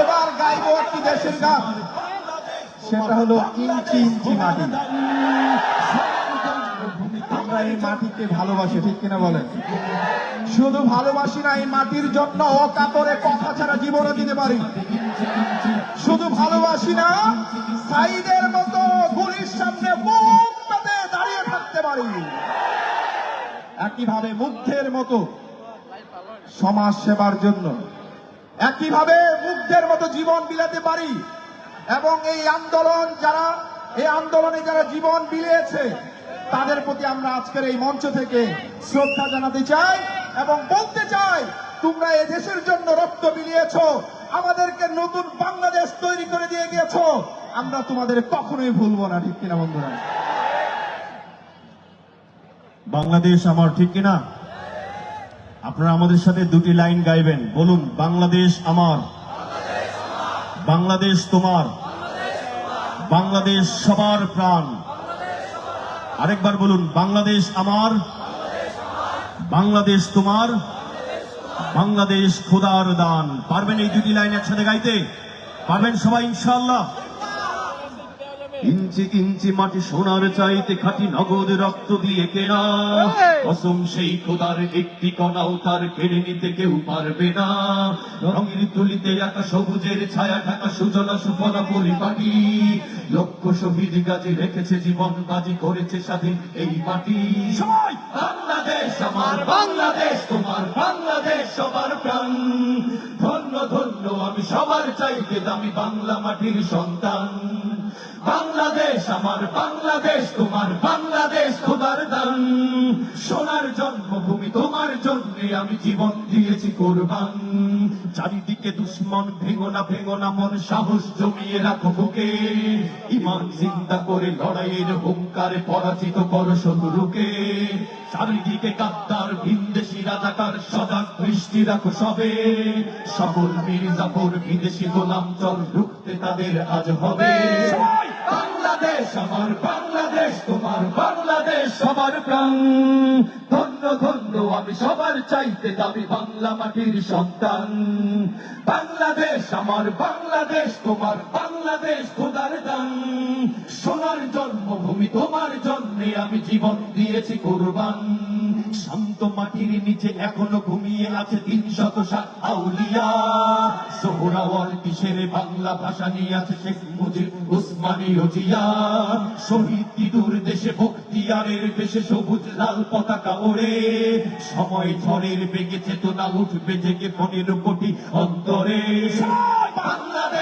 এবার গাইব একটি দেশের গান। সেটা হলো ইঞ্চি ইঞ্চি মাটি। আমরা এই মাটিকে ভালোবাসি, ঠিক কিনা বলেন? শুধু ভালোবাসি না, এই মাটির জন্য অকাতরে কথা ছাড়া জীবনও দিতে পারি। শুধু ভালোবাসি না, সাইদের মতো গুলির সামনে মুখ দাঁড়িয়ে থাকতে পারি। একইভাবে মুগ্ধের মতো সমাজ সেবার জন্য। একইভাবে মুগ্ধের মতো জীবন বিলাতে পারি। এবং এই আন্দোলন যারা, এই আন্দোলনে যারা জীবন বিলিয়েছে তাদের প্রতি আমরা আজকের এই মঞ্চ থেকে শ্রদ্ধা জানাতে চাই এবং বলতে চাই, তোমরা এই দেশের জন্য রক্ত বিলিয়েছ আমাদেরকে নতুন বাংলাদেশ তৈরি করে দিয়ে গিয়েছ, আমরা তোমাদের কখনোই ভুলবো না, ঠিক কিনা বন্ধুরা? বাংলাদেশ আমার ঠিক কিনা? আপনারা আমাদের সাথে দুটি লাইন গাইবেন। বলুন, বাংলাদেশ আমার। বাংলাদেশ তোমার। বাংলাদেশ সবার প্রাণ। আরেকবার বলুন, বাংলাদেশ আমার। বাংলাদেশ তোমার। বাংলাদেশ খোদার দান। পারবেন এই দুটি লাইন একসাথে গাইতে? পারবেন সবাই, ইনশাআল্লাহ? ইঞ্চি ইঞ্চি মাটি সোনার চাইতে খাঁটি নগদ রক্ত দিয়ে কেনা। কসম সেই খোদার একটি কণাও তার কেড়ে নিতে কেউ পারবে না। রঙের তুলিতে একা সবুজের ছায়া ঢাকা সুজলা সুফলা পরিপাটি। লক্ষ শহীদ গাজে রেখেছে জীবন বাজি করেছে স্বাধীন এই মাটি। সবাই বাংলাদেশ আমার বাংলাদেশ তোমার বাংলাদেশ সবার প্রাণ। সবার চাইতে দামি বাংলা মাটির সন্তান। বাংলাদেশ আমার বাংলাদেশ, তোমার বাংলাদেশ তোমার দান। সোনার জন্মভূমি, তোমার জন্য আমি জীবন দিয়েছি কোরবান। চারিদিকে দুশ্মন ভেঙো না ভেঙো না মন সাহস জমিয়ে রাখো বুকে। ইমান চিন্তা করে লড়াইয়ের হুঙ্কারে পরাজিত করো শত্রুকে। চারিদিকে কাত্তার ভিনদেশি রাজাকার সজাগ দৃষ্টি রাখো সবে। সকল মির্জাপুর বিদেশি গোলাম চল রুখতে তাদের আজ হবে। বাংলাদেশ আমার বাংলাদেশ তোমার বাংলাদেশ সবার প্রাণ। ধন্য আমি সবার চাইতে দাবি বাংলা মাটির সন্তান। বাংলাদেশ আমার বাংলাদেশ তোমার বাংলাদেশ খোদার দান। সোনার জন্মভূমি তোমার জন্যে আমি জীবন দিয়েছি কোরবান। শান্ত মাটির নিচে এখনও ঘুমিয়ে আছে তিন শত সাত আউলিয়া। সোহরাওয়াল কিসের বাংলা ভাষা নিয়ে আছে শেখ মুজিব, উসমানী রজিয়া। শহীদ দূর দেশে বক্তিয়ারের দেশে সবুজ লাল পতাকা ওড়ে। সময় ঝড়ের বেগে চেতনা উঠবে জেগে পনেরো কোটি অন্তরে। বাংলাদেশ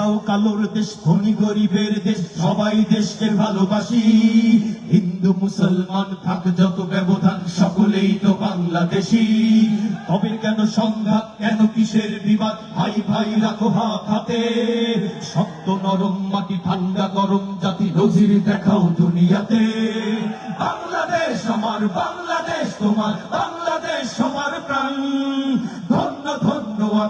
সাদাও কালোর দেশ, ধনী গরিবের দেশ, সবাই দেশকে ভালোবাসি। হিন্দু, মুসলমান থাক যত ব্যবধান, সকলেই তো বাংলাদেশি। তবে কেন সংঘাত, কেন কিসের বিবাদ? ভাই ভাই, রাখো হাত হাতে। শক্ত নরম মাটি, ঠান্ডা গরম জাতি নজির দেখাও দুনিয়াতে। বাংলাদেশ আমার, বাংলাদেশ তোমার, বাংলাদেশ আমার প্রাণ।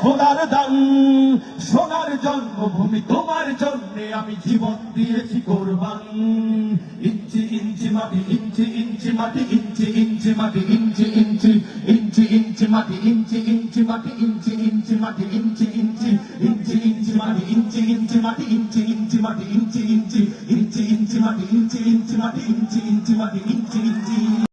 খোদার দান সোনার জন্মভূমি তোমার জন্য আমি জীবন দিয়েছি কোরবান ইঞ্চি ইঞ্চি মাটি ইঞ্চি ইঞ্চি মাটি ইঞ্চি ইঞ্চি মাটি ইঞ্চি ইঞ্চি ইঞ্চি ইঞ্চি মাটি ইঞ্চি ইঞ্চি মাটি ইঞ্চি ইঞ্চি মাটি ইঞ্চি ইঞ্চি ইঞ্চি ইঞ্চি মাটি ইঞ্চি ইঞ্চি মাটি ইঞ্চি ইঞ্চি মাটি ইঞ্চি ইঞ্চি ইঞ্চি ইঞ্চি মাটি ইঞ্চি ইঞ্চি মাটি ইঞ্চি ইঞ্চি মাটি ইঞ্চি ইঞ্চি